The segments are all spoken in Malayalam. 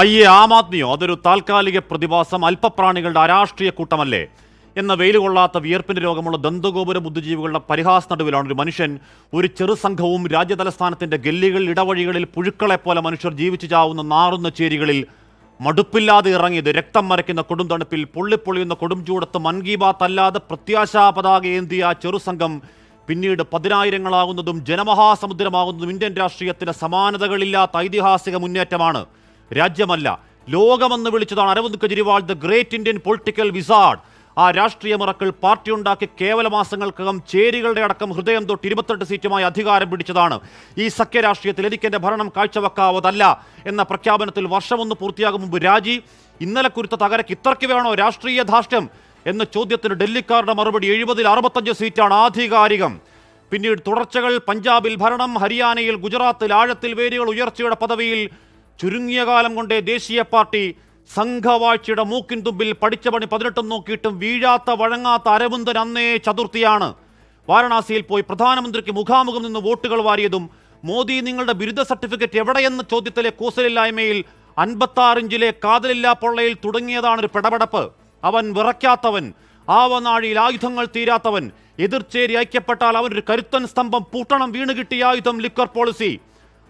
അയ്യേ ആം ആദ്മിയോ അതൊരു താൽക്കാലിക പ്രതിഭാസം അല്പപ്രാണികളുടെ അരാഷ്ട്രീയ കൂട്ടമല്ലേ? എന്ന വെയിൽ കൊള്ളാത്ത രോഗമുള്ള ദന്തഗോപുര ബുദ്ധിജീവികളുടെ പരിഹാസ നടുവിലാണ് ഒരു മനുഷ്യൻ ഒരു ചെറുസംഘവും രാജ്യതലസ്ഥാനത്തിന്റെ ഗല്ലികൾ ഇടവഴികളിൽ പുഴുക്കളെ പോലെ മനുഷ്യർ ജീവിച്ചു ചാവുന്ന നാറുന്ന ചേരികളിൽ മടുപ്പില്ലാതെ ഇറങ്ങിയത് രക്തം മരയ്ക്കുന്ന കൊടും തണുപ്പിൽ പൊള്ളിപ്പൊളിയുന്ന കൊടും ചൂടത്ത് മൻ കി ബാത്ത് അല്ലാതെ പ്രത്യാശാ പതാക ഏന്തിയ ആ ചെറുസംഘം പിന്നീട് പതിനായിരങ്ങളാകുന്നതും ജനമഹാസമുദ്രമാകുന്നതും ഇന്ത്യൻ രാഷ്ട്രീയത്തിലെ സമാനതകളില്ലാത്ത ഐതിഹാസിക മുന്നേറ്റമാണ്. രാജ്യമല്ല ലോകമെന്ന് വിളിച്ചതാണ് Arvind Kejriwal the great Indian political wizard. ആ രാഷ്ട്രീയ മുറക്കൾ പാർട്ടി ഉണ്ടാക്കി കേവല മാസങ്ങൾക്കകം ചേരികളുടെ അടക്കം ഹൃദയം തൊട്ട് ഇരുപത്തെട്ട് സീറ്റുമായി അധികാരം പിടിച്ചതാണ്. ഈ സഖ്യ രാഷ്ട്രീയത്തിൽ എനിക്ക് എന്റെ ഭരണം കാഴ്ചവെക്കാവതല്ല എന്ന പ്രഖ്യാപനത്തിൽ വർഷമൊന്ന് പൂർത്തിയാകും മുമ്പ് രാജി. ഇന്നലെ കുരുത്ത തകരക്ക് ഇത്രയ്ക്ക് വേണോ രാഷ്ട്രീയ ധാർഷ്ട്യം? എന്ന ചോദ്യത്തിന് ഡൽഹിക്കാരുടെ മറുപടി എഴുപതിൽ അറുപത്തഞ്ച് സീറ്റാണ് ആധികാരികം. പിന്നീട് തുടർച്ചകൾ പഞ്ചാബിൽ ഭരണം ഹരിയാനയിൽ ഗുജറാത്തിൽ ആഴത്തിൽ വേരുകൾ ഉയർച്ചയുടെ പദവിയിൽ ചുരുങ്ങിയ കാലം കൊണ്ടേ ദേശീയ പാർട്ടി സംഘവാഴ്ചയുടെ മൂക്കിൻ തുമ്പിൽ പഠിച്ച പണി പതിനെട്ടും നോക്കിയിട്ടും വീഴാത്ത വഴങ്ങാത്ത അരവിന്ദൻ അന്നേ ചതുർത്ഥിയാണ്. വാരണാസിയിൽ പോയി പ്രധാനമന്ത്രിക്ക് മുഖാമുഖം നിന്ന് വോട്ടുകൾ വാരിയതും മോദി നിങ്ങളുടെ ബിരുദ സർട്ടിഫിക്കറ്റ് എവിടെയെന്ന ചോദ്യത്തിലെ കൂസലില്ലായ്മയിൽ അൻപത്താറിഞ്ചിലെ കാതലില്ലാ പൊള്ളയിൽ തുടങ്ങിയതാണ് ഒരു പിടപെടപ്പ്. അവൻ വിറയ്ക്കാത്തവൻ ആവനാഴിയിൽ ആയുധങ്ങൾ തീരാത്തവൻ എതിർച്ചേരി ഐക്യപ്പെട്ടാൽ അവനൊരു കരുത്തൻ സ്തംഭം പൂട്ടണം വീണുകിട്ടിയ ആയുധം ലിക്വർ പോളിസി.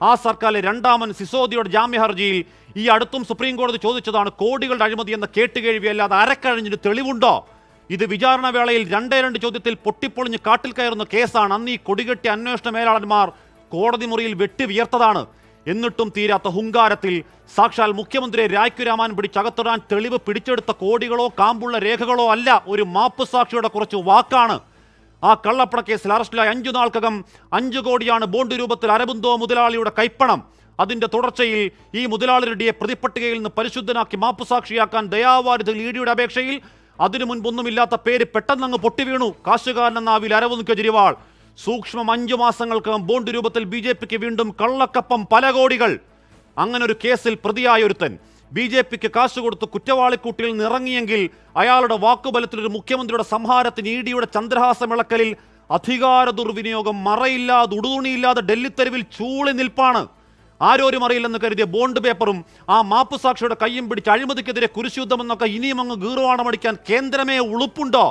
ആ സർക്കാരിലെ രണ്ടാമൻ സിസോദിയുടെ ജാമ്യ ഹർജിയിൽ ഈ അടുത്തും സുപ്രീം കോടതി ചോദിച്ചതാണ് കോടികളുടെ അഴിമതി എന്ന കേട്ടുകേഴ്വി അല്ലാതെ അരക്കഴിഞ്ഞിട്ട് തെളിവുണ്ടോ? ഇത് വിചാരണ വേളയിൽ രണ്ടേ രണ്ട് ചോദ്യത്തിൽ പൊട്ടിപ്പൊളിഞ്ഞ് കാട്ടിൽ കയറുന്ന കേസാണ്. അന്ന് ഈ കൊടികെട്ടി അന്വേഷണ മേലാളന്മാർ കോടതി മുറിയിൽ വെട്ടി വിയർത്തതാണ്. എന്നിട്ടും തീരാത്ത ഹുങ്കാരത്തിൽ സാക്ഷാൽ മുഖ്യമന്ത്രിയെ രായ്ക്കുരാമാൻ പിടിച്ചകത്തിടാൻ തെളിവ് പിടിച്ചെടുത്ത കോടികളോ കാമ്പുള്ള രേഖകളോ അല്ല ഒരു മാപ്പ് സാക്ഷിയുടെ കുറച്ച് വാക്കാണ്. ആ കള്ളപ്പണ കേസിൽ അറസ്റ്റിലായ അഞ്ചു നാൾക്കകം അഞ്ചു കോടിയാണ് ബോണ്ട് രൂപത്തിൽ അരബിന്ദോ മുതലാളിയുടെ കൈപ്പണം. അതിന്റെ തുടർച്ചയിൽ ഈ മുതലാളിരുടെ പ്രതിപ്പട്ടികയിൽ നിന്ന് പരിശുദ്ധനാക്കി മാപ്പുസാക്ഷിയാക്കാൻ ദയാവാരിധ ഇഡിയുടെ അപേക്ഷയിൽ അതിനു മുൻപൊന്നുമില്ലാത്ത പേര് പെട്ടെന്നങ്ങ് പൊട്ടിവീണു. കാശുകാരൻ ആവിൽ അരവിന്ദ് കെജ്രിവാൾ സൂക്ഷ്മം അഞ്ചു മാസങ്ങൾക്കകം ബോണ്ട് രൂപത്തിൽ ബി വീണ്ടും കള്ളക്കപ്പം പല കോടികൾ. അങ്ങനെ ഒരു കേസിൽ പ്രതിയായ ഒരുത്തൻ ബി ജെ പിക്ക് കാശ് കൊടുത്ത് കുറ്റവാളിക്കൂട്ടിൽ നിറങ്ങിയെങ്കിൽ അയാളുടെ വാക്കുബലത്തിൽ ഒരു മുഖ്യമന്ത്രിയുടെ സംഹാരത്തിന് ഇ ഡിയുടെ ചന്ദ്രഹാസം അധികാര ദുർവിനിയോഗം മറയില്ലാതെ ഉടുതുണിയില്ലാതെ ഡൽഹിത്തെരുവിൽ ചൂളി നിൽപ്പാണ്. ആരോരും അറിയില്ലെന്ന് കരുതിയ ബോണ്ട് പേപ്പറും ആ മാപ്പ് സാക്ഷിയുടെ കയ്യും പിടിച്ച് അഴിമതിക്കെതിരെ കുരിശുദ്ധം എന്നൊക്കെ ഇനിയും അങ്ങ് ഗീർവാണമടിക്കാൻ കേന്ദ്രമേ ഉളുപ്പുണ്ടോ?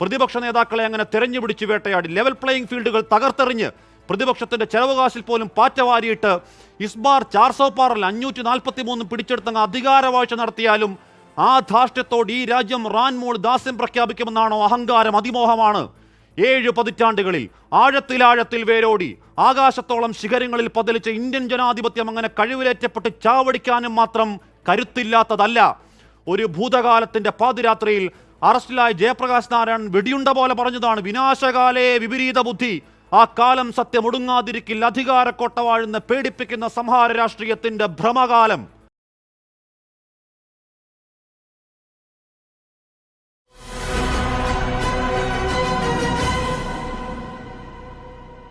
പ്രതിപക്ഷ നേതാക്കളെ അങ്ങനെ തെരഞ്ഞുപിടിച്ച് വേട്ടയാടി. ലെവൽ പ്ലേയിങ് ഫീൽഡുകൾ തകർത്തെറിഞ്ഞ് പ്രതിപക്ഷത്തിന്റെ ചെലവകാശിൽ പോലും പാറ്റ വാരിയിട്ട് ഇസ്ബാർ ചാർസോ പാറൽ അഞ്ഞൂറ്റി നാൽപ്പത്തി മൂന്ന് പിടിച്ചെടുത്തങ്ങ് അധികാരവാഴ്ച നടത്തിയാലും ആ ധാർഷ്ട്യത്തോട് ഈ രാജ്യം റാൻമോൾ ദാസ്യം പ്രഖ്യാപിക്കുമെന്നാണോ അഹങ്കാരം അതിമോഹമാണ്. ഏഴ് പതിറ്റാണ്ടുകളിൽ ആഴത്തിലാഴത്തിൽ വേരോടി ആകാശത്തോളം ശിഖരങ്ങളിൽ പതലിച്ച ഇന്ത്യൻ ജനാധിപത്യം അങ്ങനെ കഴിവിലേറ്റപ്പെട്ട് ചാവടിക്കാനും മാത്രം കരുത്തില്ലാത്തതല്ല. ഒരു ഭൂതകാലത്തിന്റെ പാതിരാത്രിയിൽ അറസ്റ്റിലായ ജയപ്രകാശ് നാരായണൻ വെടിയുണ്ട പോലെ പറഞ്ഞതാണ് വിനാശകാലേ വിപരീത ബുദ്ധി. ആ കാലം സത്യം ഒടുങ്ങാതിരിക്കില്ല. അധികാര വാഴുന്ന പേടിപ്പിക്കുന്ന സംഹാര രാഷ്ട്രീയത്തിന്റെ ഭ്രമകാലം.